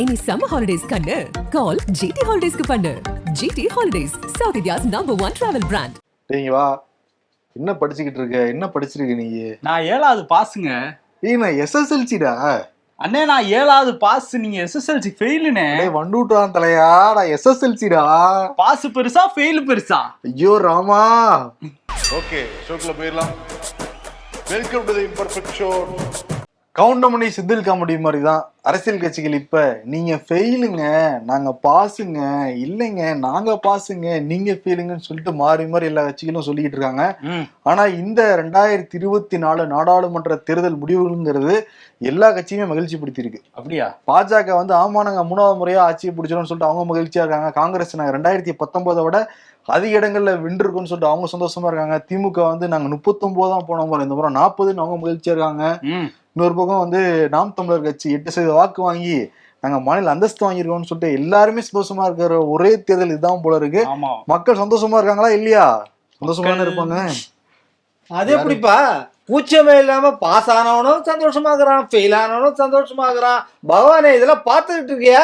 இனி summer holidays கண்ணு. Call GT ஹாலிடேஸ்க்கு பண்ணு. GD Holidays South India's number one travel brand டேய் வா. என்ன படிச்சுக்கிட்டு இருக்க? என்ன படிச்சிருக்க நீ? நான் ஏழாவது பாஸுங்க ஏய் நான் எஸ்எஸ்எல்சிடா அண்ணே நான் ஏழாவது பாஸ் நீங்க எஸ்எஸ்எல்சி ஃபெயிலுனே டேய் வண்டுட்டான் தலையா நான் எஸ்எஸ்எல்சிடா பாஸ் பெருசா ஃபெயில் பெருசா? ஐயோ ராமா. ஓகே ஷோக்குள்ள போயிடலாம். Welcome to the Imperfect Show Goundamani Senthil comedy மாதிரி தான் அரசியல் கட்சிகள் இப்ப நீங்க ஃபெயிலுங்க நாங்க பாஸுங்க இல்லைங்க நாங்க பாஸுங்க நீங்க ஃபெயிலுங்கன்னு சொல்லிட்டு மாறி மாறி எல்லா கட்சிகளும் சொல்லிக்கிட்டு இருக்காங்க. ஆனா இந்த ரெண்டாயிரத்தி இருபத்தி நாலு நாடாளுமன்ற தேர்தல் முடிவுங்கிறது எல்லா கட்சியுமே மகிழ்ச்சி படுத்தியிருக்கு அப்படியா? பாஜக வந்து ஆமா நாங்க மூணாவது முறையா ஆட்சியை பிடிச்சிடணும்னு சொல்லிட்டு அவங்க மகிழ்ச்சியா இருக்காங்க. காங்கிரஸ் நாங்க ரெண்டாயிரத்தி பத்தொன்பதை விட அதிக இடங்கள்ல வென்றிருக்கோம்னு சொல்லிட்டு அவங்க சந்தோஷமா இருக்காங்க. திமுக வந்து நாங்க முப்பத்தொன்பது தான் போன முறை இந்த முறை நாற்பதுன்னு அவங்க மகிழ்ச்சியா இருக்காங்க. இன்னொரு பக்கம் வந்து நாம் தமிழர் கட்சி எட்டு சதவீத வாக்கு வாங்கி நாங்க மாநில அந்தஸ்து வாங்கியிருக்கோம்னு சொல்லிட்டு எல்லாருமே சந்தோஷமா இருக்கிற ஒரே தேர்தல் இதுதான் போல இருக்கு. மக்கள் சந்தோஷமா இருக்காங்களா இல்லையா? சந்தோஷமா இருப்பாங்க. அது எப்படிப்பா? கூச்சமே இல்லாம பாஸ் ஆனவனும் சந்தோஷமாகறான் ஃபெயில் ஆனவனும் சந்தோஷமாகறான் பகவானே இதெல்லாம் பார்த்துக்கிட்டு இருக்கியா?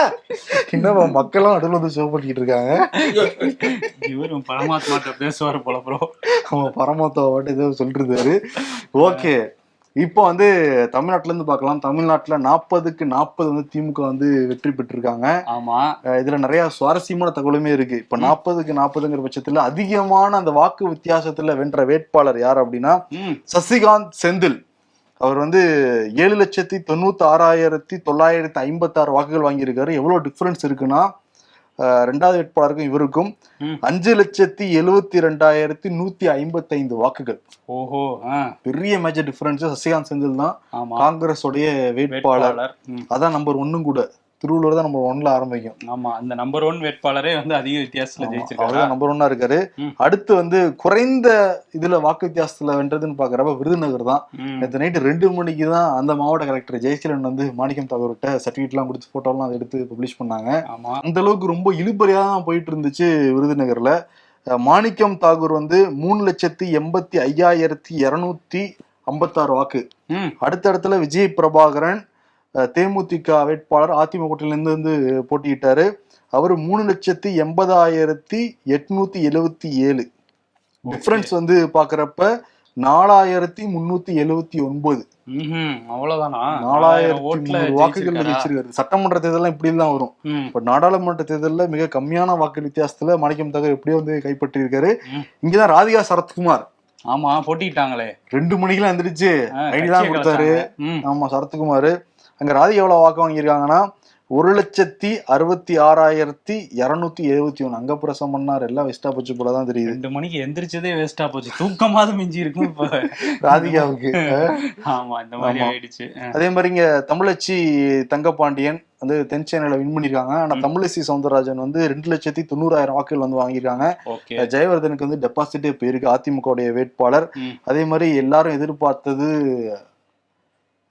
என்னப்பா மக்களும் நடுவில் வந்து ஷோ பண்ணிட்டு இருக்காங்க. இவரும் பரமாத்மாட்ட பேசுவாரு போல ப்ரோ அவன் பரமத்தவ வாட்டு ஏதோ சொல்லிட்டு இருந்தாரு. ஓகே. இப்போ வந்து தமிழ்நாட்டுல இருந்து பார்க்கலாம். தமிழ்நாட்டுல நாற்பதுக்கு நாற்பது வந்து திமுக வந்து வெற்றி பெற்றிருக்காங்க. ஆமா. இதுல நிறைய சுவாரஸ்யமான தகவலுமே இருக்கு. இப்ப நாற்பதுக்கு நாற்பதுங்கிற பட்சத்துல அதிகமான அந்த வாக்கு வித்தியாசத்துல வென்ற வேட்பாளர் யார் அப்படின்னா சசிகாந்த் செந்தில். அவர் வந்து ஏழு லட்சத்தி தொண்ணூத்தி ஆறாயிரத்தி தொள்ளாயிரத்தி ஐம்பத்தாறு வாக்குகள் வாங்கியிருக்காரு. எவ்வளவு டிஃபரன்ஸ் இருக்குன்னா ரெண்டாவது வேட்பாளருக்கும் இவருக்கும். அஞ்சு லட்சத்தி எழுவத்தி ரெண்டாயிரத்தி நூத்தி ஐம்பத்தைந்து வாக்குகள். ஓஹோ பெரிய மேஜர் டிஃபரன்ஸ் சசிகாந்த் செந்தில் தான் ஆமா. காங்கிரஸோடைய வேட்பாளர். அதான் நம்பர் ஒன்னும் கூட. திருவள்ளூர் தான் நம்பர் ஒன்ல ஆரம்பிக்கும். ஆமா அந்த நம்பர் ஒன் வேட்பாளரே வந்து அதிக வித்தியாசத்துல ஜெயிச்சிருக்காரு. நம்பர் ஒன்னா இருக்காரு. அடுத்து வந்து குறைந்த இதுல வாக்கு வித்தியாசத்துல வென்றதுன்னு பாக்குறப்ப விருதுநகர் தான். நேற்று நைட்டு ரெண்டு மணிக்கு தான் அந்த மாவட்ட கலெக்டர் ஜெயசீலன் வந்து மாணிக்கம் தாகூர்கிட்ட சர்டிஃபிகேட் எல்லாம் கொடுத்து போட்டோ எல்லாம் அதை எடுத்து பப்ளிஷ் பண்ணாங்க. ஆமா. அந்த அளவுக்கு ரொம்ப இழுபறியா தான் போயிட்டு இருந்துச்சு விருதுநகர்ல. மாணிக்கம் தாகூர் வந்து மூணு லட்சத்தி எண்பத்தி ஐயாயிரத்தி இருநூத்தி ஐம்பத்தாறு வாக்கு. அடுத்த இடத்துல விஜய் பிரபாகரன் தேமுதிக வேட்பாளர் அதிமுக இருந்து வந்து போட்டியிட்டாரு. அவர் மூணு லட்சத்தி எண்பதாயிரத்தி எட்நூத்தி எழுவத்தி ஏழு. டிஃபரன்ஸ் வந்து பாக்குறப்ப நாலாயிரத்தி முன்னூத்தி எழுவத்தி ஒன்பது. அவ்வளவுதானா? நாலாயிரத்தி வாக்குகள்? வச்சிருக்காரு. சட்டமன்ற தேர்தலாம் இப்படி தான் வரும் இப்ப நாடாளுமன்ற தேர்தல்ல மிக கம்மியான வாக்கு வித்தியாசத்துல மாணிக்கம் தகவல் எப்படியோ வந்து கைப்பற்றி இருக்காரு ம். இங்கதான் ராதிகா சரத்குமார். ஆமா போட்டிட்டாங்களே. ரெண்டு மணிக்கெல்லாம் எந்திரிச்சு ஐடி தான் கொடுத்தாரு. ஆமா சரத்குமார். அங்க ராதிகா எவ்வளவு வாக்கு வாங்கியிருக்காங்கன்னா ஒரு லட்சத்தி அறுபத்தி ஆறாயிரத்தி இருநூத்தி எழுபத்தி ஒண்ணு. அங்க பிரசம் பண்ணார். எல்லாம் வெஸ்டா போச்சு போலதான் தெரியுது. ரெண்டு மணிக்கு எந்திரிச்சதே வேஸ்டா போச்சு. தூக்கமாவது மிஞ்சி இருக்கும் இப்ப ராதிகாவுக்கு. ஆமா இந்த மாதிரி. ஆயிடுச்சு. அதே மாதிரி இங்க தமிழச்சி தங்கப்பாண்டியன் வந்து தென் சென்னையில வின் பண்ணிருக்காங்க ஆனா. தமிழிசை சவுந்தரராஜன் வந்து ரெண்டு லட்சத்தி தொண்ணூறாயிரம் வாக்குகள் வந்து வாங்கியிருக்காங்க. ஜெயவர்தனுக்கு வந்து டெபாசிட்டே போயிருக்கு. அதிமுக உடைய வேட்பாளர். அதே மாதிரி எல்லாரும் எதிர்பார்த்தது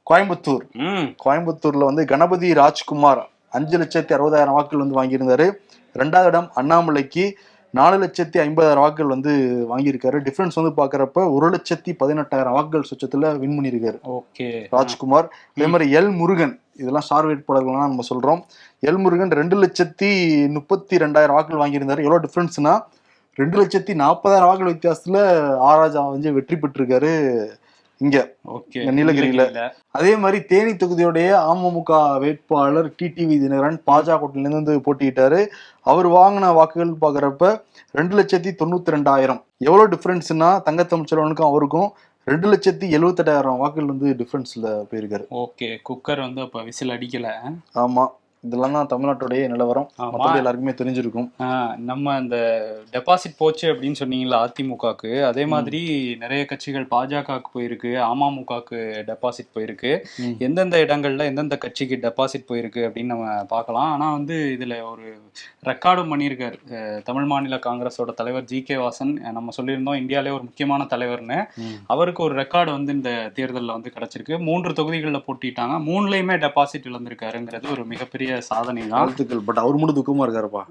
கோயம்புத்தூர். கோயம்புத்தூர்ல வந்து கணபதி ராஜ்குமார் அஞ்சு லட்சத்தி அறுபதாயிரம் வாக்குகள் வந்து வாங்கியிருந்தாரு. ரெண்டாவது இடம் அண்ணாமலைக்கு நாலு லட்சத்தி ஐம்பதாயிரம் வாக்குகள் வந்து வாங்கியிருக்காரு. டிஃபரன்ஸ் வந்து பாக்குறப்ப ஒரு லட்சத்தி பதினெட்டாயிரம் வாக்குகள் சுற்றத்துல வின் பண்ணியிருக்காரு. ஓகே. ராஜ்குமார். அதே மாதிரி எல் முருகன் இதெல்லாம் சார் வேட்பாளர்கள்லாம் நம்ம சொல்றோம். எல் முருகன் ரெண்டு லட்சத்தி முப்பத்தி ரெண்டாயிரம் வாக்குகள் வாங்கியிருந்தாரு. எவ்வளவு டிஃபரன்ஸ்னா ரெண்டு லட்சத்தி நாற்பதாயிரம் வாக்குகள் வித்தியாசத்துல ஆராஜா வந்து வெற்றி பெற்றிருக்காரு. இங்க ஓகே நீலகிரியில. அதே மாதிரி தேனி தொகுதியுடைய அமமுக வேட்பாளர் டிடிவி தினகரன் பாஜகட்டிலிருந்து வந்து போட்டியிட்டாரு. அவர் வாங்கின வாக்குகள் பாக்குறப்ப ரெண்டு லட்சத்தி தொண்ணூத்தி ரெண்டாயிரம். எவ்வளவு டிஃபரன்ஸ்னா தங்கத்தமிழ்ச்செல்வனுக்கும் அவருக்கும் ரெண்டு லட்சத்தி எழுவத்தெட்டாயிரம் வாக்குகள் வந்து டிஃபரன்ஸ்ல போயிருக்காரு. ஓகே குக்கர் வந்து அப்ப விசில் அடிக்கல. ஆமா. இதெல்லாம் தான் தமிழ்நாட்டுடைய நிலவரம். மற்றபடி எல்லாருக்குமே தெரிஞ்சிருக்கும். நம்ம அந்த டெபாசிட் போச்சு அப்படின்னு சொன்னீங்களா அதிமுகக்கு அதே மாதிரி நிறைய கட்சிகள் பாஜகவுக்கு போயிருக்கு அமமுகவுக்கு டெபாசிட் போயிருக்கு. எந்தெந்த இடங்கள்ல எந்தெந்த கட்சிக்கு டெபாசிட் போயிருக்கு அப்படின்னு நம்ம பார்க்கலாம். ஆனா வந்து இதுல ஒரு ரெக்கார்டும் பண்ணியிருக்காரு. தமிழ் மாநில காங்கிரஸோட தலைவர் ஜி கே வாசன். நம்ம சொல்லியிருந்தோம் இந்தியாவிலே ஒரு முக்கியமான தலைவர்னு. அவருக்கு ஒரு ரெக்கார்டு வந்து இந்த தேர்தலில் வந்து கிடைச்சிருக்கு. மூன்று தொகுதிகளில் போட்டிட்டாங்க. மூணுலையுமே டெபாசிட் இழந்திருக்காருங்கிறது ஒரு மிகப்பெரிய சாதனை தான் வாழ்த்துக்கள். பட் அவர் மட்டும் துக்கமா இருக்காருப்பா.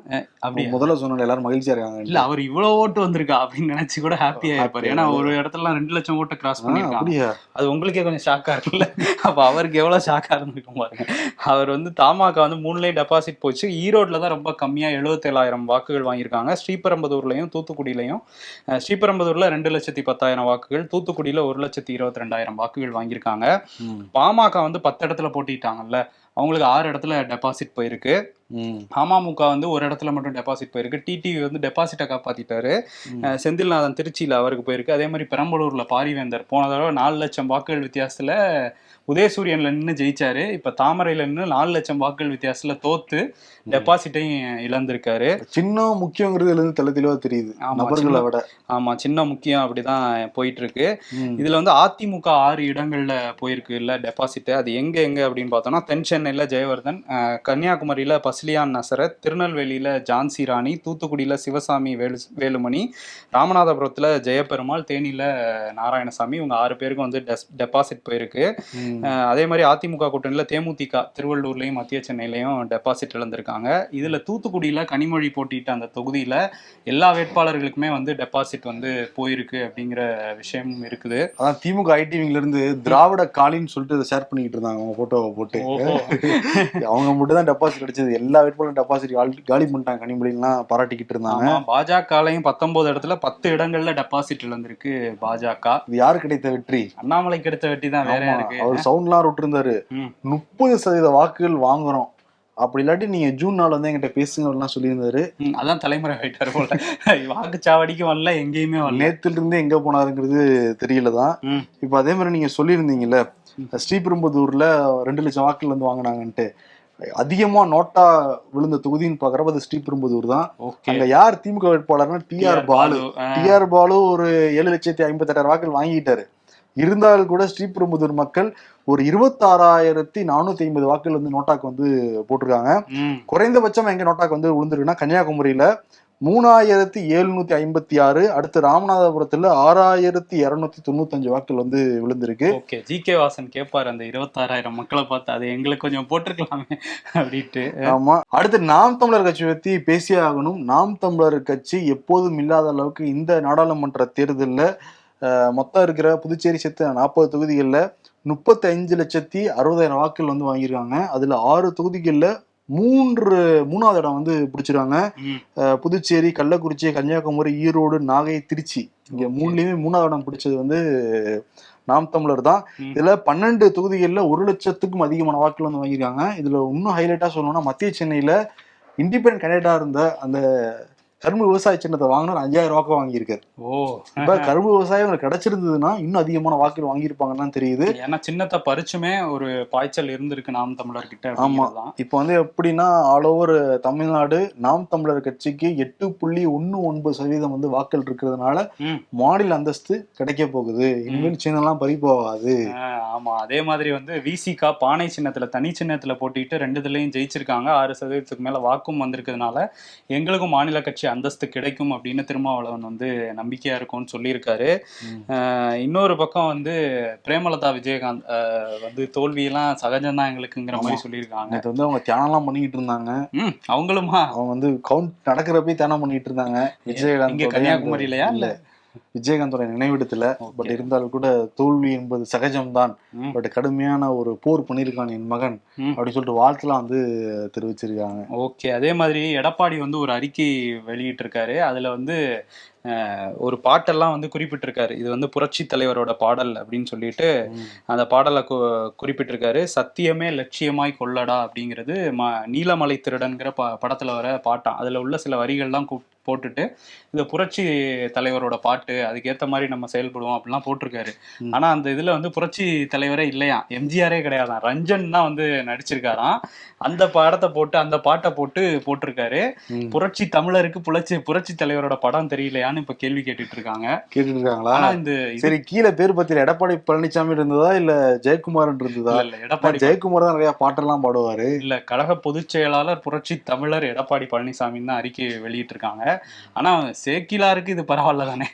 அப்படி முதல்ல சொன்ன எல்லாரும் மகிழ்ச்சியா இருக்காங்க இல்ல அவர் இவ்வளவு ஓட்டு வந்திருக்கா அப்படின்னு நினைச்சு கூட ஹாப்பியா இருப்பாரு ஏன்னா ஒரு இடத்துல ரெண்டு லட்சம் ஓட்டை கிராஸ் பண்ணிருக்காங்க அது உங்களுக்கே கொஞ்சம் ஷாக்கா இருக்குல்ல அப்ப அவருக்கு எவ்வளவு ஷாக்கா இருந்திருக்கும் பாருங்க. அவர் வந்து தமாக வந்து மூணுலயும் டெபாசிட் போச்சு. ஈரோட்ல தான் ரொம்ப கம்மியா எழுபத்தேழாயிரம் வாக்குகள் வாங்கியிருக்காங்க. ஸ்ரீபெரும்புதூர்லயும் தூத்துக்குடியிலையும் ஸ்ரீபெரும்புதூர்ல ரெண்டு லட்சத்தி பத்தாயிரம் வாக்குகள் தூத்துக்குடியில ஒரு லட்சத்தி இருபத்தி ரெண்டாயிரம் வாக்குகள் வாங்கியிருக்காங்க. பாமக வந்து பத்து இடத்துல போட்டிட்டாங்கல்ல. அவங்களுக்கு ஆறு இடத்துல டெபாசிட் போயிருக்கு. அமமுக வந்து ஒரு இடத்துல மட்டும் டெபாசிட் போயிருக்கு. டிடிவி வந்து டெபாசிட்டை காப்பாத்திட்டாரு. செந்தில்நாதன் திருச்சியில அவருக்கு போயிருக்கு. அதே மாதிரி பெரம்பலூர்ல பாரிவேந்தர் போன தடவை நாலு லட்சம் வாக்குகள் வித்தியாசத்துல உதயசூரியன்ல நின்று ஜெயிச்சாரு. இப்ப தாமரையில நின்று நாலு லட்சம் வாக்குகள் வித்தியாசத்துல தோத்து டெபாசிட்டையும் இழந்திருக்காரு. சின்னம் முக்கியங்கிறது இதுல இருந்து தெள்ள தெளிவா தெரியுது. நபர்களை. விட. ஆமா சின்ன முக்கியம் அப்படிதான் போயிட்டு இருக்கு இதுல வந்து அதிமுக ஆறு இடங்கள்ல போயிருக்கு இல்ல டெபாசிட் அது எங்க எங்க அப்படின்னு பார்த்தோம்னா தென் சென்னையில ஜெயவர்தன் கன்னியாகுமரியில பசிலியான் நசரத் திருநெல்வேலியில ஜான்சி ராணி தூத்துக்குடியில சிவசாமி வேலு வேலுமணி ராமநாதபுரத்துல ஜெயபெருமாள் தேனியில நாராயணசாமி இவங்க ஆறு பேருக்கும் வந்து டெபாசிட் போயிருக்கு. அதே மாதிரி அதிமுக கூட்டணியில தேமுதிக திருவள்ளூர்லயும் மத்திய சென்னையிலயும் டெபாசிட் இழந்திருக்காங்க. இதுல தூத்துக்குடியில கனிமொழி போட்டியிட்ட அந்த தொகுதியில எல்லா வேட்பாளர்களுக்குமே வந்து டெபாசிட் வந்து போயிருக்கு அப்படிங்கிற விஷயமும் இருக்குது. அதான் திமுக ஐடிவிங்ல இருந்து திராவிட காலின்னு சொல்லிட்டு இதை ஷேர் பண்ணிக்கிட்டு இருந்தாங்க அவங்க போட்டோவை போட்டு. அவங்க மட்டும் தான் டெபாசிட் கிடைச்சது எல்லா வேட்பாளரும் டெபாசிட் காலி பண்ணிட்டாங்க கனிமொழிலாம் பாராட்டிக்கிட்டு இருந்தாங்க. பாஜகலையும் பத்தொன்பது இடத்துல பத்து இடங்கள்ல டெபாசிட் இழந்திருக்கு பாஜக. இது யாரு கிடைத்த வெற்றி? அண்ணாமலைக்கு எடுத்த வெட்டி தான் வேற இருக்கு அவர் சவுண்ட்லாம் விட்டுருந்தாரு. முப்பது சதவீத வாக்குகள் வாங்குறோம். அப்படி இல்லாட்டி நீங்க ஜூன் நாள் வந்து என்கிட்ட பேசுங்க அப்படிலாம் சொல்லியிருந்தாரு. அதான் தலைமுறை ஆயிட்டாரு போல. வாக்குச்சாவடிக்கும் வரல எங்கேயுமே வரல. நேத்துல இருந்து எங்க போனாருங்கிறது தெரியலதான். இப்ப அதே மாதிரி நீங்க சொல்லியிருந்தீங்கல்ல ஸ்ரீபெரும்புதூர்ல ரெண்டு லட்சம் வாக்குகள் வந்து வாங்கினாங்கன்ட்டு. அதிகமா நோட்டா விழுந்த தொகுதின்னு பாக்குறப்ப அது ஸ்ரீபெரும்புதூர் தான். அங்க யார் DMK வேட்பாளர்னா T R Balu. TR Balu ஒரு ஏழு லட்சத்தி ஐம்பத்தெட்டாயிரம் வாக்குகள் வாங்கிட்டாரு. இருந்தாலும் கூட ஸ்ரீபெரும்புதூர் மக்கள் ஒரு இருபத்தாறாயிரத்தி நானூத்தி ஐம்பது வாக்குகள் வந்து நோட்டாக்கு வந்து போட்டிருக்காங்க. குறைந்தபட்சம் எங்க நோட்டாக்கு வந்து விழுந்திருக்குன்னா கன்னியாகுமரியில மூணாயிரத்தி எழுநூத்தி ஐம்பத்தி ஆறு அடுத்து ராமநாதபுரத்துல ஆறாயிரத்தி இருநூத்தி தொண்ணூத்தஞ்சு வாக்குகள் வந்து விழுந்திருக்கு. ஓகே. ஜி கே வாசன் கேட்பாரு அந்த இருபத்தாறாயிரம் மக்களை பார்த்து அது எங்களுக்கு கொஞ்சம் போட்டிருக்கலாமே அப்படின்ட்டு. ஆமா. அடுத்து நாம் தமிழர் கட்சி பத்தி பேசியே ஆகணும். நாம் தமிழர் கட்சி எப்போதும் இல்லாத அளவுக்கு இந்த நாடாளுமன்ற தேர்தல்ல மொத்தம் இருக்கிற புதுச்சேரி சேர்த்து நாற்பது தொகுதிகளில் முப்பத்தி அஞ்சு லட்சத்தி அறுபதாயிரம் வாக்குகள் வந்து வாங்கியிருக்காங்க. அதுல ஆறு தொகுதிகளில் மூன்று மூணாவது இடம் வந்து பிடிச்சிருக்காங்க. புதுச்சேரி கள்ளக்குறிச்சி கன்னியாகுமரி ஈரோடு நாகை திருச்சி. இங்க மூணுலயுமே மூணாவது இடம் பிடிச்சது வந்து நாம் தமிழர் தான். இதுல பன்னெண்டு தொகுதிகளில் ஒரு லட்சத்துக்கும் அதிகமான வாக்குகள் வந்து வாங்கியிருக்காங்க. இதுல இன்னும் ஹைலைட்டா சொல்லணும்னா மத்திய சென்னையில இண்டிபெண்ட் கேண்டிடேட்டா இருந்த அந்த கரும்பு விவசாய சின்னத்தை வாங்கினார் அஞ்சாயிரம் வாக்கு வாங்கியிருக்காரு. ஓ. இப்ப கரும்பு விவசாயம் கிடைச்சிருந்ததுன்னா இன்னும் அதிகமான வாக்குகள் வாங்கியிருப்பாங்கன்னு தெரியுது. ஏன்னா சின்னத்தை பறிச்சுமே ஒரு பாய்ச்சல் இருந்திருக்கு நாம் தமிழர் கிட்ட ஆமா. இப்போ வந்து எப்படின்னா ஆல் ஓவர் தமிழ்நாடு நாம் தமிழர் கட்சிக்கு எட்டு புள்ளி ஒன்னு ஒன்பது சதவீதம் வந்து வாக்கள் இருக்கிறதுனால. மாநில அந்தஸ்து கிடைக்க போகுது. இனிமேல் சின்னம்லாம் பறி போகாது. ஆமா. அதே மாதிரி வந்து விசிகா பானை சின்னத்துல தனி சின்னத்துல போட்டிட்டு ரெண்டு இதுலயும் ஜெயிச்சிருக்காங்க. ஆறு சதவீதத்துக்கு மேல வாக்கும் வந்திருக்கிறதுனால எங்களுக்கும் மாநில கட்சி அந்தஸ்து கிடைக்கும் அப்படின்னு திருமாவளவன் வந்து நம்பிக்கையா இருக்கும்னு சொல்லியிருக்காரு. இன்னொரு பக்கம் வந்து பிரேமலதா விஜயகாந்த் வந்து தோல்வியெல்லாம் சகஜம்தான் எங்களுக்குங்கிற மாதிரி சொல்லியிருக்காங்க. நேற்று வந்து அவங்க தியானம்லாம் பண்ணிக்கிட்டு இருந்தாங்க. அவங்களுமா? அவங்க வந்து கவுண்ட் நடக்கிறப்பே தியானம் பண்ணிட்டு இருந்தாங்க. விஜயகாந்த் கன்னியாகுமரியிலயா? இல்ல. விஜயகாந்தோட நினைவிடத்துல. பட் இருந்தாலும் கூட தோல்வி என்பது சகஜம்தான். பட் கடுமையான ஒரு போர் பண்ணியிருக்கான் என் மகன். அப்படின்னு சொல்லிட்டு வாழ்த்துலாம் வந்து தெரிவிச்சிருக்காங்க. ஓகே அதே மாதிரி எடப்பாடி வந்து ஒரு அறிக்கை வெளியிட்டிருக்காரு. அதுல வந்து ஒரு பாட்டெல்லாம் வந்து குறிப்பிட்டிருக்காரு. இது வந்து புரட்சி தலைவரோட பாடல் அப்படின்னு சொல்லிட்டு அந்த பாடலை கு குறிப்பிட்டிருக்காரு. சத்தியமே லட்சியமாய் கொள்ளடா அப்படிங்கிறது ம நீலமலை திருடன்கிற ப படத்துல வர பாட்டாம். அதுல உள்ள சில வரிகள்லாம் கு- போட்டுட்டு இது புரட்சி தலைவரோட பாட்டு அதுக்கேத்த மாதிரி நம்ம செயல்படுவோம் அப்படிலாம் போட்டிருக்காரு. ஆனா அந்த இதுல வந்து புரட்சி தலைவரே இல்லையா? எம்ஜிஆரே கிடையாதான். ரஞ்சன் தான் வந்து நடிச்சிருக்காராம். அந்த படத்தை போட்டு அந்த பாட்டை போட்டு போட்டிருக்காரு. புரட்சி தமிழருக்கு புரட்சி புரட்சி தலைவரோட படம் தெரியலையான்னு இப்ப கேள்வி கேட்டுட்டு இருக்காங்க கேட்டுட்டு இருக்காங்களா இந்த சரி கீழே பேர் பத்தியில எடப்பாடி பழனிசாமி இருந்ததா இல்ல ஜெயக்குமார் இருந்ததா? இல்ல, எடப்பாடி ஜெயக்குமார் தான் நிறைய பாட்டெல்லாம் பாடுவாரு. இல்ல கழக பொதுச் செயலாளர் புரட்சி தமிழர் எடப்பாடி பழனிசாமின்னு தான் அறிக்கை வெளியிட்டிருக்காங்க. ஆனா சேக்கிலாருக்கு இது பரவாயில்ல தானே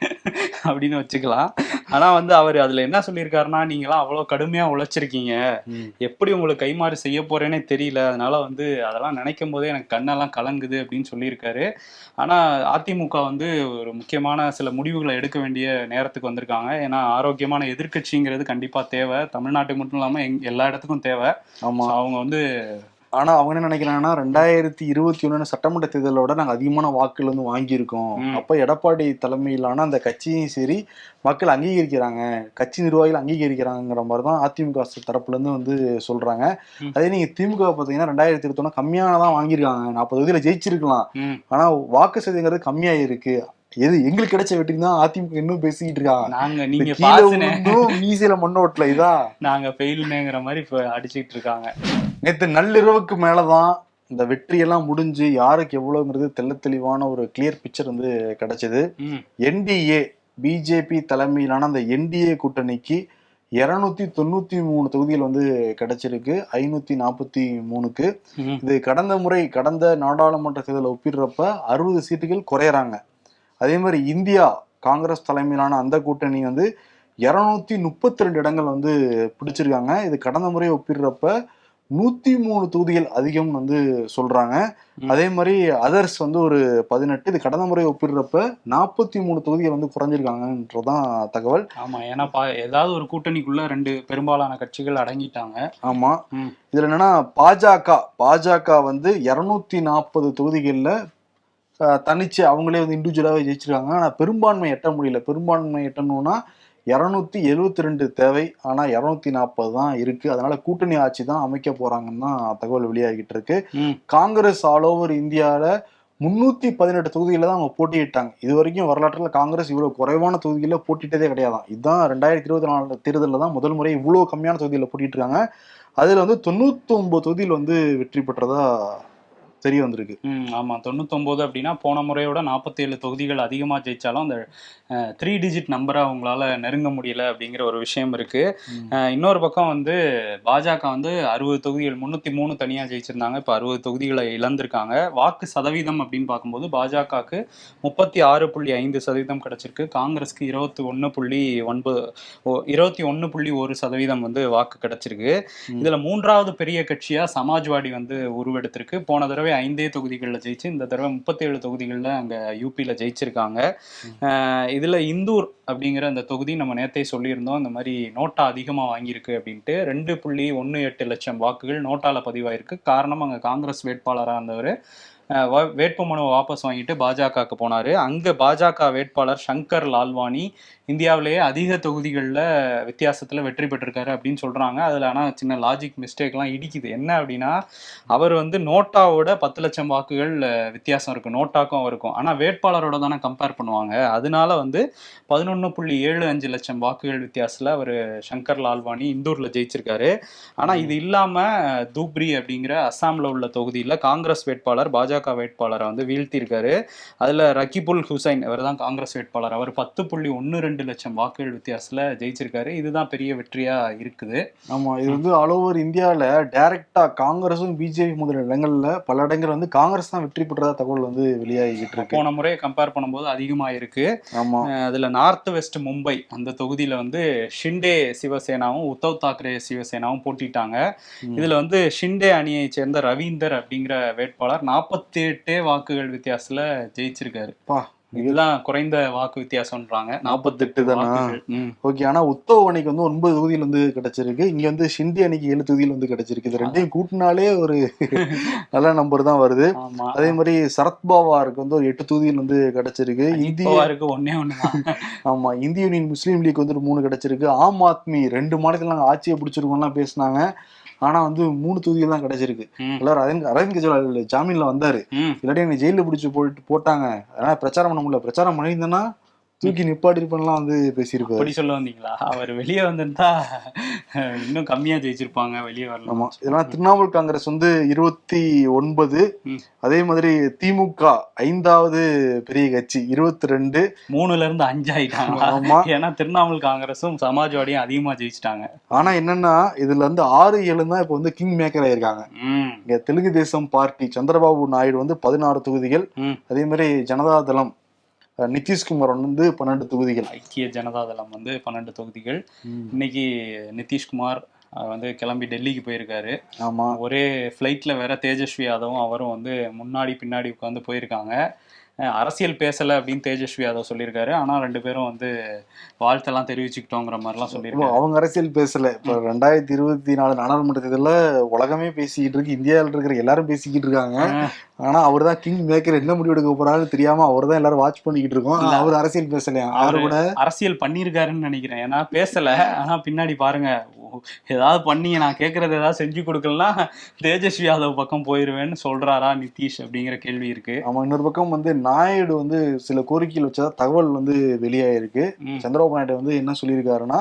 அப்படின்னு வச்சுக்கலாம். ஆனா வந்து அவர் அதுல என்ன சொல்லியிருக்காருன்னா நீங்களாம் அவ்வளவு கடுமையா உழைச்சிருக்கீங்க. எப்படி உங்களுக்கு கைமாறு செய்ய போறேனே தெரியல. அதனால வந்து அதெல்லாம் நினைக்கும் போதே எனக்கு கண்ணெல்லாம் கலங்குது அப்படின்னு சொல்லியிருக்காரு. ஆனா அதிமுக வந்து ஒரு முக்கியமான சில முடிவுகளை எடுக்க வேண்டிய நேரத்துக்கு வந்திருக்காங்க. ஏன்னா ஆரோக்கியமான எதிர்க்கட்சிங்கிறது கண்டிப்பா தேவை. தமிழ்நாட்டுக்கு மட்டும் இல்லாம எங்- எல்லா இடத்துக்கும் தேவை. ஆமா. So அவங்க வந்து ஆனா அவங்க என்ன நினைக்கிறாங்கன்னா ரெண்டாயிரத்தி இருபத்தி ஒண்ணு சட்டமன்ற தேர்தலோட நாங்க அதிகமான வாக்குகள் வந்து வாங்கியிருக்கோம். அப்ப எடப்பாடி தலைமையிலான அந்த கட்சியும் சரி மக்கள் அங்கீகரிக்கிறாங்க. கட்சி நிர்வாகிகள் அங்கீகரிக்கிறாங்கிற மாதிரி தான் அதிமுக தரப்புல இருந்து வந்து சொல்றாங்க. அதே நீங்க திமுக பாத்தீங்கன்னா ரெண்டாயிரத்தி இருபத்தி ஒண்ணு கம்மியானதான் வாங்கியிருக்காங்க. நாற்பது தொகுதியில ஜெயிச்சிருக்கலாம். ஆனா வாக்கு சதவீதங்கிறது கம்மியா இருக்கு எது எங்களுக்கு கிடைச்ச வெற்றி தான் அதிமுக இன்னும் பேசிக்கிட்டு இருக்காங்க நாங்க நீங்க மீசையில மண்ணோட்டல இதான் நாங்க ஃபெயில்னுங்கிற மாதிரி இப்ப அடிச்சிட்டு இருக்காங்க. நேத்து நள்ளிரவுக்கு மேலதான் இந்த வெற்றியெல்லாம் முடிஞ்சு யாருக்கு எவ்வளவுங்கிறது தெள்ள தெளிவான ஒரு கிளியர் பிக்சர் வந்து கிடைச்சது. என்டிஏ பிஜேபி தலைமையிலான அந்த என்டிஏ கூட்டணிக்கு இருநூத்தி தொண்ணூத்தி மூணு தொகுதிகள் வந்து கிடைச்சிருக்கு. ஐநூத்தி நாற்பத்தி மூணுக்கு. இது கடந்த முறை கடந்த நாடாளுமன்ற தேர்தலை ஒப்பிடுறப்ப அறுபது சீட்டுகள் குறையறாங்க. அதே மாதிரி இந்தியா காங்கிரஸ் தலைமையிலான அந்த கூட்டணி வந்து இருநூத்தி முப்பத்தி ரெண்டு இடங்கள் வந்து பிடிச்சிருக்காங்க. இது கடந்த முறை ஒப்பிடுறப்ப நூத்தி மூணு தொகுதிகள் அதிகம் வந்து சொல்றாங்க. அதே மாதிரி அதர்ஸ் வந்து ஒரு பதினெட்டு இது கடந்த முறை ஒப்பிடுறப்ப நாற்பத்தி மூணு தொகுதிகள் வந்து குறைஞ்சிருக்காங்கன்றதான் தகவல். ஆமா ஏன்னா ஏதாவது ஒரு கூட்டணிக்குள்ள ரெண்டு பெரும்பாலான கட்சிகள் அடங்கிட்டாங்க. ஆமா. இதுல என்னன்னா பாஜக பாஜக வந்து இருநூத்தி நாற்பது தொகுதிகளில் தனிச்சு அவங்களே வந்து இண்டிவிஜுவலாகவே ஜெயிச்சிருக்காங்க. ஆனா பெரும்பான்மை எட்ட முடியல. பெரும்பான்மை எட்டணும்னா இரநூத்தி எழுவத்தி ரெண்டு தேவை ஆனா இரநூத்தி நாற்பது தான் இருக்கு. அதனால கூட்டணி ஆட்சி தான் அமைக்க போறாங்கன்னு தான் தகவல் வெளியாகிட்டு இருக்கு. காங்கிரஸ் ஆல் ஓவர் இந்தியாவில் முன்னூத்தி பதினெட்டு தொகுதிகளில் தான் அவங்க போட்டியிட்டாங்க. இது வரைக்கும் வரலாற்றில் காங்கிரஸ் இவ்வளவு குறைவான தொகுதிகளில் போட்டிட்டதே கிடையாதாம் இதுதான் ரெண்டாயிரத்தி இருபத்தி நாலு தேர்தலில் தான் முதல் முறை இவ்வளவு கம்மியான தொகுதியில் போட்டிட்டு இருக்காங்க அதுல வந்து தொண்ணூத்தி ஒன்பது தொகுதியில் வந்து வெற்றி பெற்றதா தெரிய வந்திருக்கு ஆமா. தொண்ணூத்தொன்பது அப்படின்னா போன முறையோட நாற்பத்தேழு தொகுதிகள் அதிகமா ஜெயிச்சாலும் அந்த த்ரீ டிஜிட் நம்பரை அவங்களால நெருங்க முடியல அப்படிங்கிற ஒரு விஷயம் இருக்கு. இன்னொரு பக்கம் வந்து பாஜக வந்து அறுபது தொகுதிகள் முன்னூத்தி மூணு தனியா ஜெயிச்சிருந்தாங்க. இப்போ அறுபது தொகுதிகளை இழந்திருக்காங்க. வாக்கு சதவீதம் அப்படின்னு பார்க்கும்போது பாஜகவுக்கு முப்பத்தி ஆறு புள்ளி ஐந்து சதவீதம் கிடைச்சிருக்கு. காங்கிரஸ்க்கு இருபத்தி ஒன்று புள்ளி ஒன்பது இருபத்தி ஒன்று புள்ளி ஒரு சதவீதம் வந்து வாக்கு கிடைச்சிருக்கு. இதுல மூன்றாவது பெரிய கட்சியா சமாஜ்வாடி வந்து உருவெடுத்திருக்கு. போன தடவை ஐந்தே தொகுதிகளில் ஜெயிச்சு இந்த தடவை முப்பத்தேழு தொகுதிகளில் அங்க யூபியில் ஜெயிச்சிருக்காங்க. இதுல இந்தூர் அப்படிங்கிற அந்த தொகுதி நம்ம நேத்தே சொல்லியிருந்தோம். இந்த மாதிரி நோட்டா அதிகமா வாங்கியிருக்கு அப்படின்ட்டு ரெண்டு புள்ளி ஒன்று எட்டு லட்சம் வாக்குகள் நோட்டால பதிவாயிருக்கு. காரணம் அங்க காங்கிரஸ் வேட்பாளராக இருந்தவர். வேட்பு மனுவை வாபஸ் வாங்கிட்டு பாஜகவுக்கு போனாரு. அங்கே பாஜக வேட்பாளர் சங்கர் லால்வானி இந்தியாவிலேயே அதிக தொகுதிகளில் வித்தியாசத்தில் வெற்றி பெற்றிருக்காரு அப்படின்னு சொல்கிறாங்க அதில் ஆனால் சின்ன லாஜிக் மிஸ்டேக்லாம் இடிக்குது. என்ன அப்படின்னா அவர் வந்து நோட்டாவோட பத்து லட்சம் வாக்குகள் வித்தியாசம் இருக்கும். நோட்டாக்கும் அவருக்கும். ஆனால் வேட்பாளரோட தானே கம்பேர் பண்ணுவாங்க. அதனால வந்து பதினொன்று புள்ளி ஏழு அஞ்சு லட்சம் வாக்குகள் வித்தியாசத்தில் அவர் சங்கர் லால்வானி இந்தூரில் ஜெயிச்சிருக்காரு. ஆனால் இது இல்லாமல் தூப்ரி அப்படிங்கிற அஸ்ஸாமில் உள்ள தொகுதியில் காங்கிரஸ் வேட்பாளர் பாஜக வேட்பாளரை வந்து வீழ்த்தியிருக்காரு. அதில் ரகிபுல் ஹுசைன் அவர் தான் காங்கிரஸ் வேட்பாளர். அவர் பத்து புள்ளி ஒன்று ரெண்டு லட்சம் வாக்குகள் வித்தியாசத்தில் ஜெயிச்சிருக்காரு. இதுதான் பெரிய வெற்றியா இருக்குது. ஆமா இது வந்து ஆல் ஓவர் இந்தியாவில் டைரக்டா காங்கிரஸும் பிஜேபி முதல் இடங்கள்ல பல இடங்கள் வந்து காங்கிரஸ் தான் வெற்றி பெற்றதா தகவல் வந்து வெளியாகிட்டு இருக்கு. போன முறையை கம்பேர் பண்ணும்போது அதிகமாக இருக்கு அதுல நார்த் வெஸ்ட் மும்பை அந்த தொகுதியில வந்து ஷிண்டே சிவசேனாவும் உத்தவ் தாக்கரே சிவசேனாவும் போட்டிட்டாங்க. இதுல வந்து ஷிண்டே அணியை சேர்ந்த ரவீந்தர் அப்படிங்கிற வேட்பாளர் நாற்பத்தி எட்டே வாக்குகள் வித்தியாசத்துல ஜெயிச்சிருக்காரு. இதுதான் குறைந்த வாக்கு வித்தியாசம்ன்றாங்க. நாற்பத்தெட்டு தானா. ஓகே ஆனா உத்தவ் அணிக்கு வந்து ஒன்பது தொகுதியில் வந்து கிடைச்சிருக்கு. இங்க வந்து ஷிண்டி அணிக்கு ஏழு தொகுதியில் வந்து கிடைச்சிருக்கு. இது ரெண்டையும் கூட்டினாலே ஒரு நல்ல நம்பர் தான் வருது. அதே மாதிரி சரத்பவாருக்கு வந்து ஒரு எட்டு தொகுதியில் வந்து கிடைச்சிருக்கு. இந்திய பவாருக்கு ஒன்னே ஒண்ணுதான் ஆமா இந்திய யூனியன் முஸ்லீம் லீக் வந்து ஒரு மூணு கிடைச்சிருக்கு. ஆம் ஆத்மி ரெண்டு மாநிலத்தில் நாங்கள் ஆட்சியை பிடிச்சிருக்கோம்லாம் பேசினாங்க. ஆனா வந்து மூணு தொகுதியில் தான் கிடைச்சிருக்கு. எல்லாரும் அரவிந்த் அரவிந்த் கெஜ்ரிவால் ஜாமீன்ல வந்தாரு. இல்லாட்டி என்னை ஜெயிலில் பிடிச்சி போட்டு போட்டாங்க அதனால பிரச்சாரம் பண்ண முடியல பிரச்சாரம் பண்ணியிருந்தேன்னா தூக்கி நிப்பாட்டிருப்பேன்லாம் வந்து பேசியிருப்பாரு. அப்படி சொல்ல வந்தீங்களா? அவர் வெளியே வந்திருந்தா இன்னும் கம்மியா ஜெயிச்சிருப்பாங்க வெளியே ஆமா. வரலாம் இதெல்லாம் திரிணாமுல் காங்கிரஸ் வந்து இருபத்தி ஒன்பது. அதே மாதிரி திமுக ஐந்தாவது பெரிய கட்சி இருபத்தி ரெண்டு. மூணுல இருந்து அஞ்சு ஆயிட்டாங்க. ஆமா. ஏன்னா திரிணாமுல் காங்கிரஸும் சமாஜ்வாடியும் அதிகமா ஜெயிச்சிட்டாங்க. ஆனா என்னன்னா இதுல இருந்து ஆறு ஏழு தான் இப்ப வந்து கிங் மேக்கர் ஆயிருக்காங்க. இங்க தெலுங்கு தேசம் பார்ட்டி சந்திரபாபு நாயுடு வந்து பதினாறு தொகுதிகள். அதே மாதிரி ஜனதா தளம் நிதிஷ்குமார் வந்து பன்னெண்டு தொகுதிகள். ஐக்கிய ஜனதா தளம் வந்து பன்னெண்டு தொகுதிகள். இன்னைக்கு நிதிஷ்குமார் வந்து கிளம்பி டெல்லிக்கு போயிருக்காரு. ஆமா. ஒரே ஃப்ளைட்ல வேற தேஜஸ்வி யாதவும் அவரும் வந்து முன்னாடி பின்னாடி உட்காந்து போயிருக்காங்க. அரசியல் பேசல அப்படின்னு தேஜஸ்வி யாதவ் சொல்லியிருக்காரு. ஆனா ரெண்டு பேரும் வந்து வாழ்த்தெல்லாம் தெரிவிச்சுக்கிட்டோங்கிற மாதிரிலாம் இப்போ சொல்லியிருக்காரு அவங்க அரசியல் பேசல. இப்ப ரெண்டாயிரத்தி இருபத்தி நாலு நாடாளுமன்ற தேர்தல்ல உலகமே பேசிக்கிட்டு இருக்கு. இந்தியாவில் இருக்கிற எல்லாரும் பேசிக்கிட்டு இருக்காங்க. ஆனா அவர் தான் கிங் மேக்கர் என்ன முடிவு எடுக்க போறாருன்னு தெரியாம அவர் தான் எல்லாரும் வாட்ச் பண்ணிக்கிட்டு இருக்கோம். அவர் அரசியல் பேசலையா? அவரு கூட அரசியல் பண்ணியிருக்காருன்னு நினைக்கிறேன். ஏன்னா பேசல. ஆனா பின்னாடி பாருங்க ஓ, ஏதாவது பண்ணி நான் கேட்கறது ஏதாவது செஞ்சு கொடுக்கலாம் தேஜஸ்வி யாதவ் பக்கம் போயிருவேன்னு சொல்றாரா நிதிஷ் அப்படிங்கிற கேள்வி இருக்கு. ஆமா இன்னொரு பக்கம் வந்து நாயுடு வந்து சில கோரிக்கைகள் வச்சதா தகவல் வந்து வெளியாயிருக்கு. சந்திரபாபு நாயுடு வந்து என்ன சொல்லியிருக்காருன்னா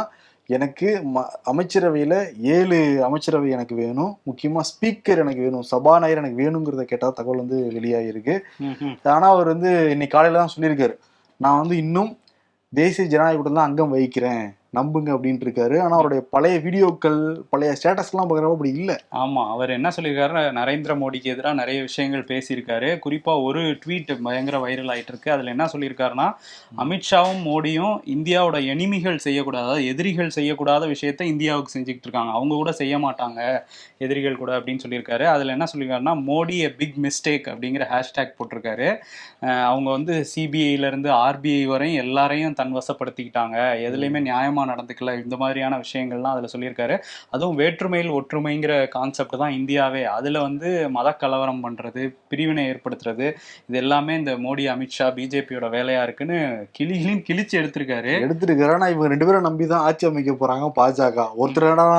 எனக்கு ம- அமைச்சரவையில ஏழு அமைச்சரவை எனக்கு வேணும் முக்கியமா ஸ்பீக்கர் எனக்கு வேணும் சபாநாயகர் எனக்கு வேணுங்கிறத கேட்டா தகவல் வந்து வெளியாகிருக்கு ம், ம். ஆனா அவர் வந்து இன்னைக்கு காலையில தான் சொல்லியிருக்காரு. நான் வந்து இன்னும் தேசிய ஜனநாயக கூட்டம் தான் அங்கம் வகிக்கிறேன். நம்புங்க அப்படின்ட்டு இருக்காரு ஆனா அவருடைய பழைய வீடியோக்கள் பழைய ஸ்டேட்டஸ்லாம் பார்க்குறப்ப அப்படி இல்ல. ஆமா அவர் என்ன சொல்லியிருக்காரு நரேந்திர மோடிக்கு எதிராக நிறைய விஷயங்கள் பேசியிருக்காரு. குறிப்பா ஒரு ட்வீட் பயங்கர வைரல் ஆயிட்டு இருக்கு அதுல என்ன சொல்லியிருக்காருன்னா அமித்ஷாவும் மோடியும் இந்தியாவோட எனிமிகள் செய்யக்கூடாத எதிரிகள் செய்யக்கூடாத விஷயத்த இந்தியாவுக்கு செஞ்சுக்கிட்டு இருக்காங்க அவங்க கூட செய்ய மாட்டாங்க எதிரிகள் கூட அப்படின்னு சொல்லியிருக்காரு. அதுல என்ன சொல்லியிருக்காருன்னா மோடி எ பிக் மிஸ்டேக் அப்படிங்கிற ஹேஷ்டேக் போட்டிருக்காரு. அவங்க வந்து சிபிஐல இருந்து ஆர்பிஐ வரையும் எல்லாரையும் தன் வசப்படுத்திக்கிட்டாங்க எதுலையுமே நியாயமா நடந்துக்கல. இந்த மாதிரியான விஷயங்கள்லாம் அதுல சொல்லியிருக்காரு. அதுவும் வேற்றுமையில் ஒற்றுமைங்கிற கான்செப்ட் தான் இந்தியாவே. அதுல வந்து மத கலவரம் பண்றது பிரிவினை ஏற்படுத்துறது இது எல்லாமே இந்த மோடி அமித்ஷா பிஜேபியோட வேலையா இருக்குன்னு கிளிகளின் கிழிச்சு எடுத்திருக்காரு. எடுத்திருக்காரு. ஆனா இவங்க ரெண்டு பேரும் நம்பி தான் ஆட்சி அமைக்க போறாங்க பாஜக. ஒருத்தர் என்னன்னா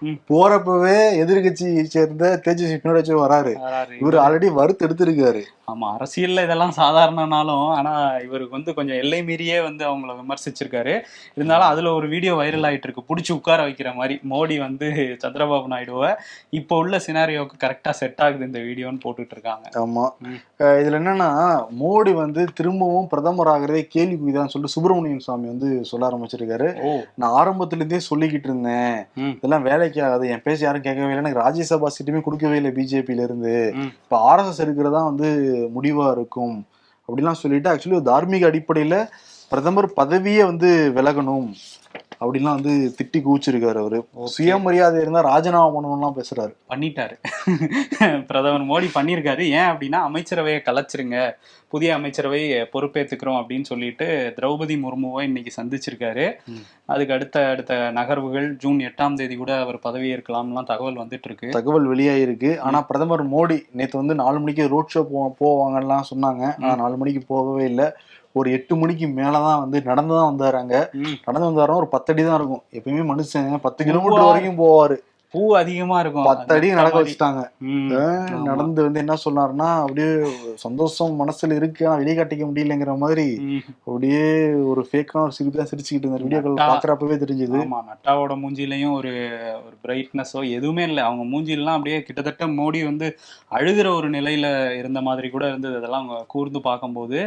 ம். போறப்பவே எதிர்கட்சி சேர்ந்த தேஜஸ்வி பின்னாடி வராரு. இவர் ஆல்ரெடி வறுத்து எடுத்திருக்காரு. ஆமா அரசியல்ல இதெல்லாம் சாதாரணனாலும் ஆனா இவருக்கு வந்து கொஞ்சம் எல்லை மீறியே வந்து அவங்கள விமர்சிச்சிருக்காரு. இருந்தாலும் அதுல ஒரு வீடியோ வைரல் ஆயிட்டு இருக்கு புடிச்சு உட்கார வைக்கிற மாதிரி மோடி வந்து சந்திரபாபு நாயுடுவை இப்போ உள்ள சினாரியோக்கு கரெக்டா செட் ஆகுது இந்த வீடியோன்னு போட்டுட்டு இருக்காங்க. ஆமா. ம். அஹ் இதுல என்னன்னா மோடி வந்து திரும்பவும் பிரதமர் ஆகிறதே கேள்விக்குதான் சொல்லிட்டு சுப்பிரமணியன் சுவாமி வந்து சொல்ல ஆரம்பிச்சிருக்காரு. நான் ஆரம்பத்துல இருந்தே சொல்லிக்கிட்டு இருந்தேன். இதெல்லாம் வேலைக்கு ஆகாது. என் பேச்சு யாரும் கேட்கவே இல்லை. எனக்கு ராஜ்யசபா சீட்டுமே கொடுக்கவே இல்லை பிஜேபியில இருந்து. இப்ப ஆர்எஸ்எஸ் இருக்கிறதா வந்து முடிவா இருக்கும். அப்படிலாம் சொல்லிட்டு ஆக்சுவலி ஒரு தார்மீக அடிப்படையில பிரதமர் பதவியே வந்து விலகணும் அப்படிலாம் வந்து திட்டி கூச்சிருக்காரு அவரு. சுயமரியாதை இருந்தா ராஜினாமா பண்ணணும்லாம் பேசுறாரு. பண்ணிட்டாரு. பிரதமர் மோடி பண்ணியிருக்காரு ஏன் அப்படின்னா அமைச்சரவையை கலைச்சிருங்க. புதிய அமைச்சரவை பொறுப்பேற்றுக்கிறோம் அப்படின்னு சொல்லிட்டு திரௌபதி முர்முவை இன்னைக்கு சந்திச்சிருக்காரு. அதுக்கு அடுத்த அடுத்த நகர்வுகள் ஜூன் எட்டாம் தேதி கூட அவர் பதவி தகவல் வந்துட்டு இருக்கு தகவல் வெளியாயிருக்கு. ஆனா பிரதமர் மோடி நேத்து வந்து நாலு மணிக்கு ரோட் ஷோ போவாங்கலாம் சொன்னாங்க. ஆனா நாலு மணிக்கு போகவே இல்லை. ஒரு எட்டு மணிக்கு மேலதான் வந்து நடந்து தான் வந்தாராங்க ம். நடந்து வந்தாருன்னா ஒரு பத்து அடி தான் இருக்கும். எப்பயுமே மனுஷன் பத்து கிலோமீட்டர் வரைக்கும் போவாரு. பூ அதிகமா இருக்கும் பத்து அடி அந்த நடக்க. வச்சுட்டாங்க. நடந்து வந்து என்ன சொன்னாருன்னா அப்படியே சந்தோஷம் மனசுல இருக்கு ஆனா வெளியே காட்டிக்க முடியலங்கிற மாதிரி. அப்படியே ஒரு ஃபேக்கான ஒரு சிரிப்பு தான் சிரிச்சுக்கிட்டு இருந்தார் வீடியோக்கள் நட்டா. பாக்குறப்பவே தெரிஞ்சது ஆமா நட்டாவோட மூஞ்சிலையும் ஒரு ஒரு பிரைட்னஸோ எதுவுமே இல்லை அவங்க மூஞ்சிலாம் அப்படியே கிட்டத்தட்ட மோடி வந்து அழுகிற ஒரு நிலையில இருந்த மாதிரி கூட இருந்தது அதெல்லாம் அவங்க கூர்ந்து பார்க்கும்போது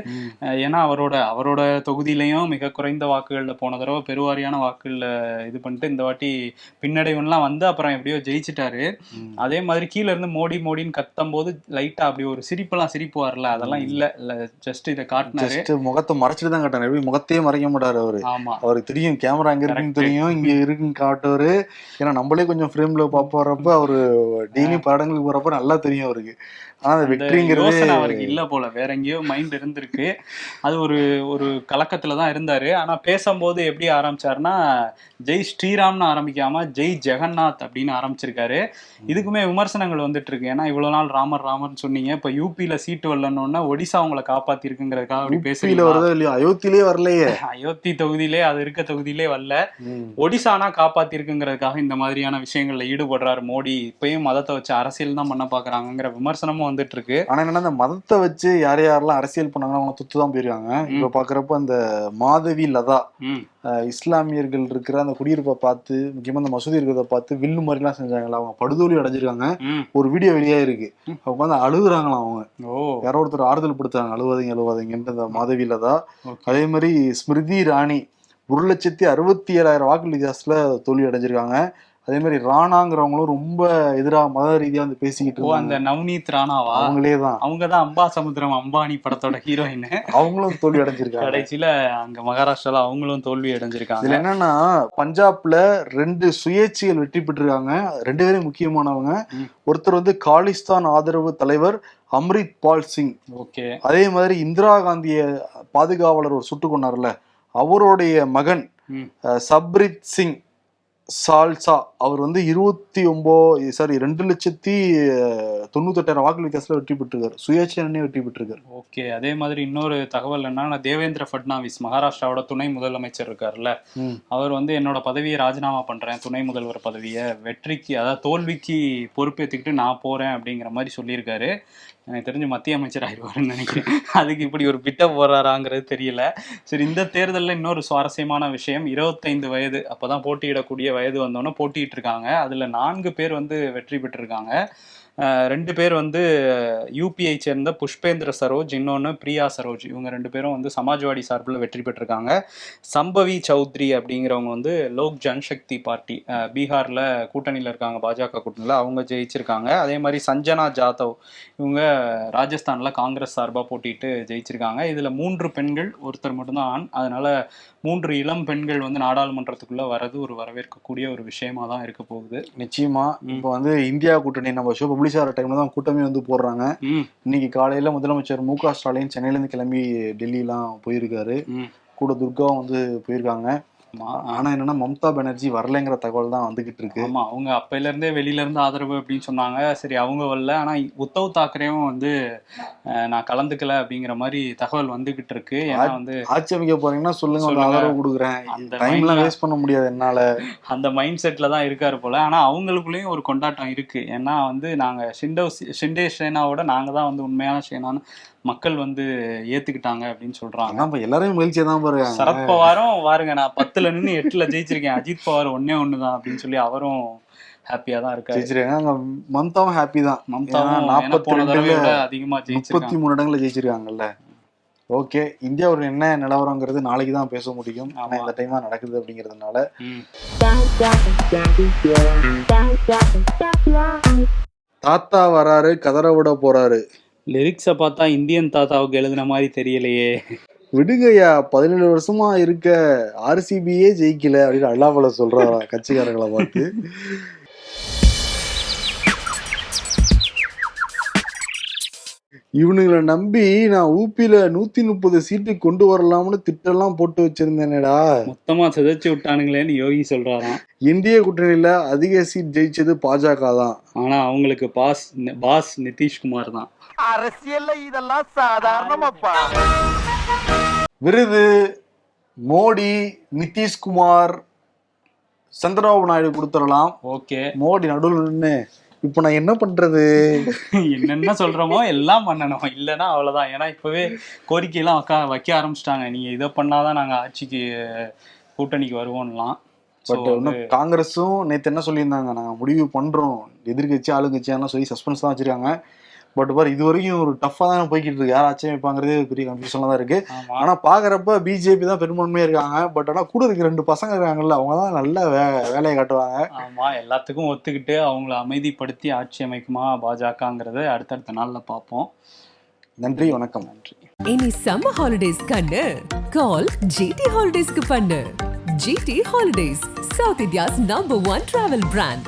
ஏன்னா அவரோட அவரோட தொகுதியிலையும் மிக குறைந்த வாக்குகள்ல போன தடவை பெருவாரியான வாக்குகள்ல இது பண்ணிட்டு இந்த வாட்டி பின்னடைவுலாம் வந்து அப்புறம் எப்படியோ ஜெயிச்சிட்டாரு. அதே மாதிரி கீழ இருந்து மோடி மோடின்னு கத்தும் போது லைட்டா அப்படி ஒரு சிரிப்பெல்லாம் சிரிப்பு வரல. அதெல்லாம் இல்ல. இல்ல ஜஸ்ட் இதை காட்டினாரு. முகத்தை மறைச்சிட்டு தான் காட்டாரு எப்படி முகத்தையே மறைக்க மாட்டாரு அவரு. அவருக்கு தெரியும் கேமரா அங்க இருக்குன்னு. தெரியும் இங்க இருக்குன்னு காட்டுவாரு. ஏன்னா நம்மளே கொஞ்சம் ஃப்ரேம்ல பாப்பறப்ப அவரு டெய்லி படங்களுக்கு போறப்ப நல்லா தெரியும் அவருக்கு. ஆனா அந்த வெற்றிங்கிறது அவருக்கு இல்ல போல. வேற எங்கேயோ மைண்ட் இருந்திருக்கு. அது ஒரு ஒரு கலக்கத்துல தான் இருந்தாரு. ஆனா பேசும்போது எப்படி ஆரம்பிச்சாருன்னா ஜெய் ஸ்ரீராம்னு ஆரம்பிக்காம ஜெய் ஜெகநாத் அப்படின்னு ஆரம்பிச்சிருக்காரு. இதுக்குமே விமர்சனங்கள் வந்துட்டு இருக்கு ஏன்னா இவ்வளவு நாள் ராமர் ராமர்னு சொன்னீங்க. இப்ப யூபியில சீட்டு வரலன்னு ஒடிசா உங்களை காப்பாத்தி இருக்குங்கிறதுக்காக அப்படி யூபியில பேசுறீங்களா? வருதோ இல்லையோ? அயோத்தியிலே வரலையே. அயோத்தி தொகுதியிலே அது இருக்க தொகுதியிலே வரல. ஒடிசானா காப்பாத்தி இருக்குங்கிறதுக்காக இந்த மாதிரியான விஷயங்கள்ல ஈடுபடுறாரு மோடி. இப்பயும் மதத்தை வச்சு அரசியல் தான் பண்ண பாக்குறாங்கிற விமர்சனமும் வந்துட்டு இருக்கு ஆனா என்னன்னா அந்த மதத்தை வச்சு யார் யாரெல்லாம் அரசியல் பண்ணாங்களோ அவங்க துத்து தான் போயிருக்காங்க இப்ப பாக்குறப்ப அந்த மாதவி லதா இஸ்லாமியர்கள் இருக்கிற அந்த குடியிருப்பை பார்த்து முக்கியமா அந்த மசூதி இருக்கிறத பார்த்து வில்லு மாதிரிலாம் செஞ்சாங்களா? அவங்க படுதோலி அடைஞ்சிருக்காங்க. ஒரு வீடியோ வெளியே இருக்கு. அவங்க வந்து அழுகுறாங்களாம் அவங்க. யாரோ ஒருத்தர் ஆறுதல் படுத்தாங்க அழுவாதீங்க அழுவாதீங்கன்ற அந்த மாதவி லதா. அதே மாதிரி ஸ்மிருதி ராணி ஒரு லட்சத்தி அறுபத்தி ஏழாயிரம் வாக்கு வித்தியாசத்துல தோல்வி அடைஞ்சிருக்காங்க. அதே மாதிரி ராணாங்கிறவங்களும் ரொம்ப எதிரா மத ரீதியா வந்து பேசிக்கிட்டு அந்த நவ்னீத் ராணாவா? அவங்களே தான் அவங்க தான் அம்பா சமுத்திரம் அம்பானி படத்தோட ஹீரோயின் அவங்களும் தோல்வி அடைஞ்சிருக்காங்க. கடைசியில அங்க மகாராஷ்டிரால அவங்களும் தோல்வி அடைஞ்சிருக்காங்க. இதுல என்னன்னா பஞ்சாப்ல ரெண்டு சுயேட்சைகள் வெற்றி பெற்றிருக்காங்க. ரெண்டு பேரும் முக்கியமானவங்க. ஒருத்தர் வந்து காலிஸ்தான் ஆதரவு தலைவர் அம்ரித் பால் சிங். ஓகே. அதே மாதிரி இந்திரா காந்திய பாதுகாவலர் ஒரு சுட்டு கொண்டார்ல அவருடைய மகன் சப்ரித் சிங். சால்சா அவர் வந்து இருபத்தி ஒன்பது சாரி ரெண்டு லட்சத்தி தொண்ணூத்தெட்டாயிரம் வாக்கு வித்தியாசத்துல வெற்றி பெற்றிருக்காரு. சுயேட்சையே வெற்றி பெற்றிருக்காரு. ஓகே அதே மாதிரி இன்னொரு தகவல் என்னன்னா தேவேந்திர ஃபட்னாவிஸ் மகாராஷ்டிராவோட துணை முதலமைச்சர் இருக்காருல்ல. ம். அவர் வந்து என்னோட பதவியை ராஜினாமா பண்றேன் துணை முதல்வர் பதவியை. வெற்றிக்கு அதாவது தோல்விக்கு பொறுப்பேற்றுக்கிட்டு நான் போறேன் அப்படிங்கிற மாதிரி சொல்லியிருக்காரு. எனக்கு தெரிஞ்சு மத்திய அமைச்சர் ஆயிடுவாருன்னு நினைக்கிறேன். அதுக்கு இப்படி ஒரு பிட்ட போறாராங்கிறது தெரியல. சரி இந்த தேர்தலில் இன்னொரு சுவாரஸ்யமான விஷயம் இருபத்தைந்து வயது அப்போதான் போட்டியிடக்கூடிய வயது வந்தோன்னே போட்டியிட்டு இருக்காங்க அதில் நான்கு பேர் வந்து வெற்றி பெற்றிருக்காங்க. ரெண்டு பேர் வந்து யூபிஐ சேர்ந்த புஷ்பேந்திர சரோஜ் இன்னொன்று பிரியா சரோஜ். இவங்க ரெண்டு பேரும் வந்து சமாஜ்வாடி சார்பில் வெற்றி பெற்றிருக்காங்க. சம்பவி சௌத்ரி அப்படிங்கிறவங்க வந்து லோக் ஜன்சக்தி பார்ட்டி பீகார்ல கூட்டணியில் இருக்காங்க பாஜக கூட்டணியில். அவங்க ஜெயிச்சிருக்காங்க. அதே மாதிரி சஞ்சனா ஜாதவ் இவங்க ராஜஸ்தான்ல காங்கிரஸ் சார்பாக போட்டிட்டு ஜெயிச்சிருக்காங்க. இதுல மூன்று பெண்கள் ஒருத்தர் மட்டும்தான் ஆண். அதனால மூன்று இளம் பெண்கள் வந்து நாடாளுமன்றத்துக்குள்ள வர்றது ஒரு வரவேற்கக்கூடிய ஒரு விஷயமா தான் இருக்க போகுது. நிச்சயமா. ம். இப்போ வந்து இந்தியா கூட்டணி நம்ம ஷோ பப்ளிஷ் ஆகிற டைம்ல தான் கூட்டமே வந்து போடுறாங்க. இன்னைக்கு காலையில முதலமைச்சர் மு க ஸ்டாலின் சென்னையில இருந்து கிளம்பி டெல்லிலாம் போயிருக்காரு. கூட துர்காவும் வந்து போயிருக்காங்க. ஆனா என்னன்னா மம்தா பானர்ஜி வரலைங்கிற தகவல் தான் வந்துகிட்டு இருக்கு. ஆமா அவங்க அப்பையில இருந்தே வெளியில இருந்து ஆதரவு அப்படின்னு சொன்னாங்க. சரி அவங்க வரல. ஆனா உத்தவ் தாக்கரேவும் வந்து நான் கலந்துக்கல அப்படிங்கிற மாதிரி தகவல் வந்துகிட்டு இருக்கு. ஏன்னா வந்து ஆட்சி அமைக்க போறீங்கன்னா சொல்லுங்க. ஆதரவு கொடுக்குறேன். அந்த டைம்லாம் வேஸ்ட் பண்ண முடியாது என்னால. அந்த மைண்ட் செட்ல தான் இருக்காரு போல. ஆனா அவங்களுக்குள்ளேயும் ஒரு கொண்டாட்டம் இருக்கு. ஏன்னா வந்து நாங்க ஷிண்டோ ஷிண்டே சேனாவோட நாங்க தான் வந்து உண்மையான சேனான்னு மக்கள் வந்து ஏத்துக்கிட்டாங்க அப்படின்னு சொல்றாங்க. இப்ப எல்லாரையும் மகிழ்ச்சியா தான் பாருங்க சரத்பவாரும் வாருங்க நான் பத்துல நின்னு எட்டுல ஜெயிச்சிருக்கேன். அஜித் பவார் ஒன்னே ஒண்ணுதான் அப்படின்னு சொல்லி அவரும் ஹாப்பியா தான் இருக்காரு. ஜெயிச்சிருக்காங்க. மம்தாவும் ஹாப்பி தான். மம்தாவும் ஏன்னா ஏன்னா 42 போன தடவை இடங்கள்ல விட அதிகமா முப்பத்தி மூணு இடங்களை ஜெயிச்சிருக்காங்கல்ல. ஓகே இந்தியாவோட என்ன நிலவரங்கிறது நாளைக்கு தான் பேச முடியும். ஆனா. இந்த டைம் நடக்குது அப்படிங்கிறதுனால. தாத்தா வராரு கதற விட போறாரு. லிரிக்ஸை பார்த்தா இந்தியன் தாத்தாவுக்கு எழுதின மாதிரி தெரியலையே. விடுங்கய்யா பதினேழு வருஷமா இருக்க ஆர்சிபியே ஜெயிக்கல அப்படின்னு அல்லாபல சொல்றாரா கட்சிக்காரங்களை பார்த்து. இவனுங்களை நம்பி நான் ஊப்பில நூத்தி முப்பது சீட்டு கொண்டு வரலாம்னு திட்டம்லாம் போட்டு வச்சிருந்தேனேடா. மொத்தமா சிதைச்சு விட்டானுங்களேன்னு யோகி சொல்றாராம். இந்திய கூட்டணியில அதிக சீட் ஜெயிச்சது பாஜக தான் ஆனா அவங்களுக்கு பாஸ் பாஸ் நிதிஷ்குமார் தான் அரசியல்ல இதெல்லாம் சாதாரணமாப்பா. விருது மோடி நிதிஷ்குமார் சந்திரபாபு நாயுடு கொடுத்துடலாம். ஓகே. மோடி நடுவில் நின்று இப்போ நான் என்ன பண்றது? என்னென்ன சொல்றோமோ எல்லாம் பண்ணணும். இல்லைன்னா அவ்வளவுதான். ஏன்னா இப்பவே கோரிக்கையெல்லாம் வைக்க வைக்க ஆரம்பிச்சிட்டாங்க. நீங்க இதை பண்ணாதான் நாங்க ஆட்சிக்கு கூட்டணிக்கு வருவோம்லாம். பட் இன்னும் காங்கிரஸும் நேத்து என்ன சொல்லியிருந்தாங்க நாங்க முடிவு பண்றோம். எதிர்கட்சி ஆளுங்கட்சியாலாம் சொல்லி சஸ்பென்ஸ் தான் வச்சிருக்காங்க. பட் பாரு இது வரைக்கும் ஒரு டஃபா தான் போய்கிட்டு இருக்கு யார் ஆட்சி வைப்பாங்கிறதே பெரிய கன்ஃபியூஷன்ல தான் இருக்கு. ஆமா. ஆனா பாக்குறப்ப பிஜேபி தான் பெரும்பான்மையா இருக்காங்க. பட் ஆனா கூட இருக்க ரெண்டு பசங்க இருக்காங்கல்ல அவங்க தான் நல்ல வே வேலையை காட்டுவாங்க. ஆமா எல்லாத்துக்கும் ஒத்துக்கிட்டு அவங்கள அமைதிப்படுத்தி ஆட்சி அமைக்குமா பாஜகங்கிறத அடுத்தடுத்த நாள்ல பார்ப்போம். நன்றி வணக்கம். நன்றி. இனி சம்மர் ஹாலிடேஸ் கண்ணு. கால் ஜிடி ஹாலிடேஸ்க்கு பண்ணு. GD Holidays South India's number one travel brand